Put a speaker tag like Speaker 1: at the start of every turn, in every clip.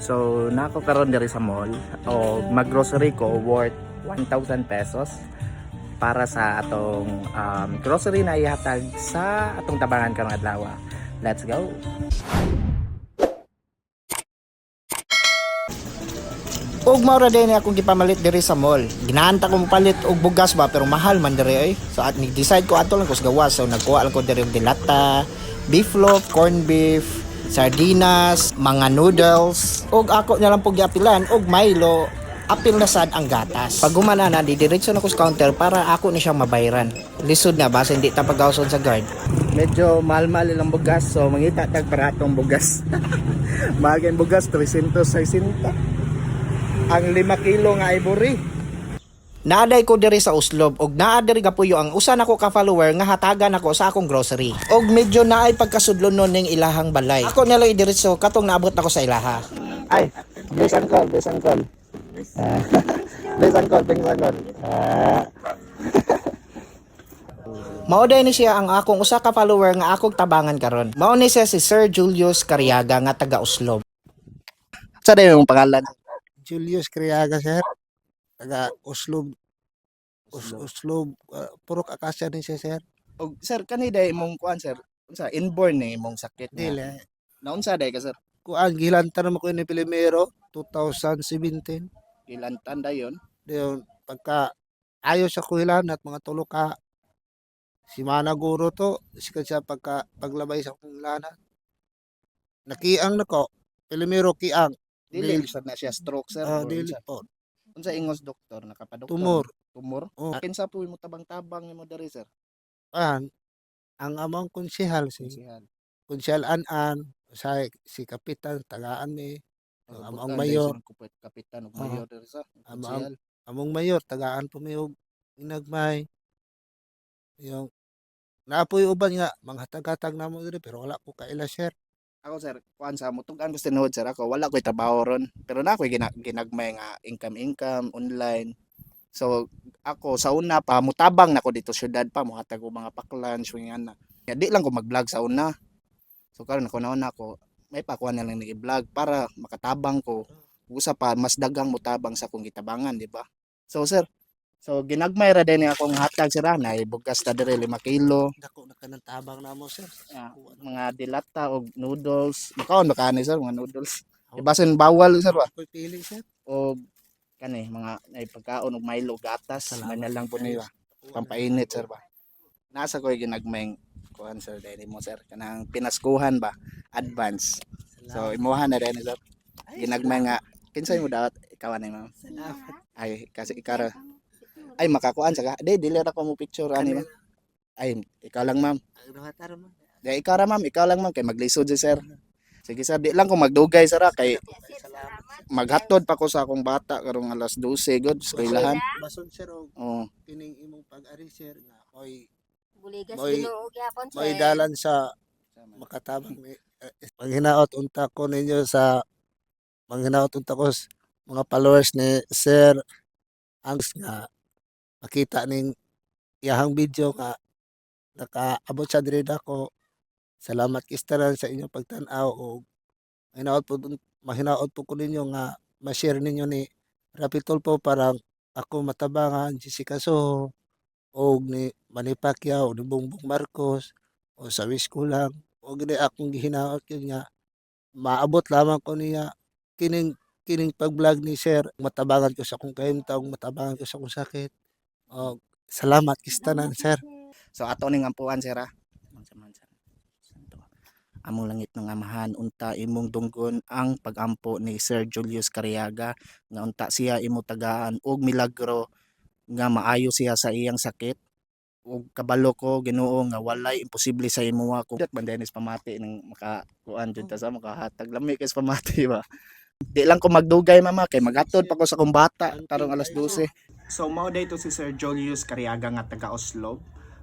Speaker 1: So, nako karon diri sa mall o maggrocery ko worth 1,000 pesos para sa atong um, grocery na ihatag sa atong tabangan karong adlaw. Let's go.
Speaker 2: Ug mao ra din akong gipamalit diri sa mall. Ginaanta ko palit og bugas ba pero mahal man diri ay. So at nag-decide ko ato lang ko gawas. So nagkuha lang ko diri og dilata, beef loaf, corned beef, sardinas, mga noodles, ug ako na lang po giapilan og Milo apil na sad ang gatas. Pag humana na, didiretso na ko sa counter para ako ni siyang mabayaran. Lisod na ba, hindi ta pagawson sa guard.
Speaker 1: Medyo mahal-mahal ilang bugas so mangita tag baratong bugas. Magin bugas 360. Ang 5 kilo nga ivory.
Speaker 2: Naaday ko diri sa Uslob og naa diri gapuyo ang usa nako ka follower nga hatagan ako sa akong grocery. Og medyo naay pagkasudlon nun ning ilahang balay. Ako na lang idiretso katong naabot ako sa ilaha.
Speaker 1: Ay, bisan call, bisan call. Ah, bisan call, bisan call. Ah,
Speaker 2: Mao day ni siya ang akong usa ka follower nga akong tabangan karon. Mao ni siya si Sir Julius Cariaga nga taga Uslob.
Speaker 1: sa yung pangalan?
Speaker 3: Julius Criaga, sir. Taga Oslob. Us, Oslob. Uh, purok akasya din siya, sir.
Speaker 1: Og sir kanida imong kuan sir. Unsa inborn ni imong sakit nga?
Speaker 3: Dili.
Speaker 1: Naunsa day ka sir?
Speaker 3: Kuan, gilanta naman ko ni Pilimero, 2017.
Speaker 1: Ilan tanda yon?
Speaker 3: Diyon, pagka ayos sa kuhilan at mga tulo ka si Mana Guro to, sikat siya pagka paglabay sa kuhilanan. Nakiang na ko, Pilimero kiang.
Speaker 1: Dili sad na siya stroke sir.
Speaker 3: Ah,
Speaker 1: or
Speaker 3: dili po.
Speaker 1: Unsa ingos doktor nakapadoktor?
Speaker 3: Tumor.
Speaker 1: Tumor?
Speaker 3: Oh.
Speaker 1: Kinsa po mo tabang-tabang nimo diri sir?
Speaker 3: Kuan, ang amang konsehal si
Speaker 1: Sihan.
Speaker 3: Konsyal An-An, sa si Kapitan, tagaan ni, Ang
Speaker 1: Bukan,
Speaker 3: mayor.
Speaker 1: kapitan ug
Speaker 3: Oo.
Speaker 1: mayor diri sa. Konsehal.
Speaker 3: among mayor, tagaan po may og inagmay. Yung, naapoy uban nga, mga hatag-hatag na mo diri, pero wala ko kaila share.
Speaker 1: Ako sir, kuan sa mo tugan ko tinuod sir ako wala ko'y trabaho ron. Pero na ako'y gina, ginagmay nga income income online. So ako sa una pa mutabang na ko dito syudad pa muhatag og mga paklan swingan na. Kaya di lang ko mag-vlog sa una. So karon ako na una ko may pakuan na lang ni vlog para makatabang ko. Usa pa mas dagang mutabang sa akong gitabangan, di ba? So sir, so ginagmay ra din akong hatag sir na bugas ta diri 5 kilo.
Speaker 3: Dako na kanang tabang na mo, sir.
Speaker 1: Ah, mga dilata o noodles. Makaon ba kani sir mga noodles? Ibasin bawal sir ba?
Speaker 3: Ako'y pili, sir.
Speaker 1: O kani mga ay pagkaon og Milo gatas, man lang po nila. Pampainit sir ba? Nasa ko ginagmayng kuan sir dahil mo sir kanang pinaskuhan ba advance. So imuha na din sir. Ginagmay nga kinsay mo dapat ikaw ani ma'am. Ay kasi ikara ay makakuan sa ka. Di dili ra ko mo picture ani ma'am. Ay ikaw lang ma'am. Di ikaw ra ma'am, ikaw lang ma'am kay maglisod si sir. Sige sir, di lang ko magdugay sir kay maghatod pa ko sa akong bata karong alas 12 god sa eskwelahan.
Speaker 3: Bason, sir, o
Speaker 1: Oh,
Speaker 3: kining imong pag-ari, sir, nga ako'y
Speaker 4: Buligas Ginoo gyapon sir.
Speaker 3: may dalan sa makatabang ni eh, manghinaot unta ko ninyo sa manghinaot unta ko s- mga followers ni Sir Angs nga makita ning iyahang video nga nakaabot sa diri ko salamat kistanan sa inyong pagtan-aw o mahinaot po mahinaot po ko ninyo nga ma-share ninyo ni Rapi Tulfo para ako matabangan Jessica Soho o ni Manny Pacquiao o ni Bongbong Marcos o sa wish ko lang o gini akong gihinaot yun nga. Maabot lamang ko niya kining kining pag-vlog ni sir matabangan ko sa akong kahimtang matabangan ko sa akong sakit o salamat kistanan sir
Speaker 1: So ato ning ampuan sir ah. Mansa. Santo. Among langit ng amahan unta imong dunggon ang pagampo ni Sir Julius Cariaga nga unta siya imo tagaan og milagro nga maayo siya sa iyang sakit ug kabalo ko Ginoo nga walay imposible sa imuha kung dat bandenis pamati ning maka kuan jud ta sa makahatag lami kay pamati ba di lang ko magdugay mama kay magatod pa ko sa kong bata tarong alas 12 so mao dayto si Sir Julius Cariaga nga taga Oslo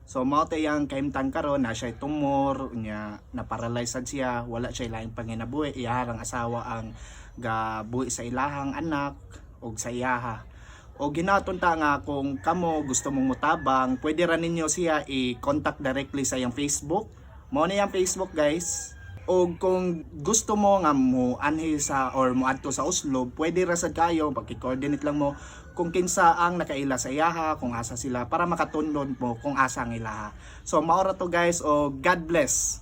Speaker 1: So mao tay ang kaimtan karon na siya tumor nya na-paralyze sad siya, wala siya laing panginabuhi, iyaharang asawa ang gabuhi sa ilahang anak ug sa iyaha. O ginaton ta nga kung kamo gusto mong mutabang, pwede ra ninyo siya i-contact directly sa iyang Facebook. Mao na yung Facebook guys. o kung gusto mo nga mo anhi sa or mo adto sa Oslo pwede ra sad kayo pagki-coordinate lang mo kung kinsa ang nakaila sa iyaha kung asa sila para makatunlon mo kung asa ang ilaha so maora to guys o God bless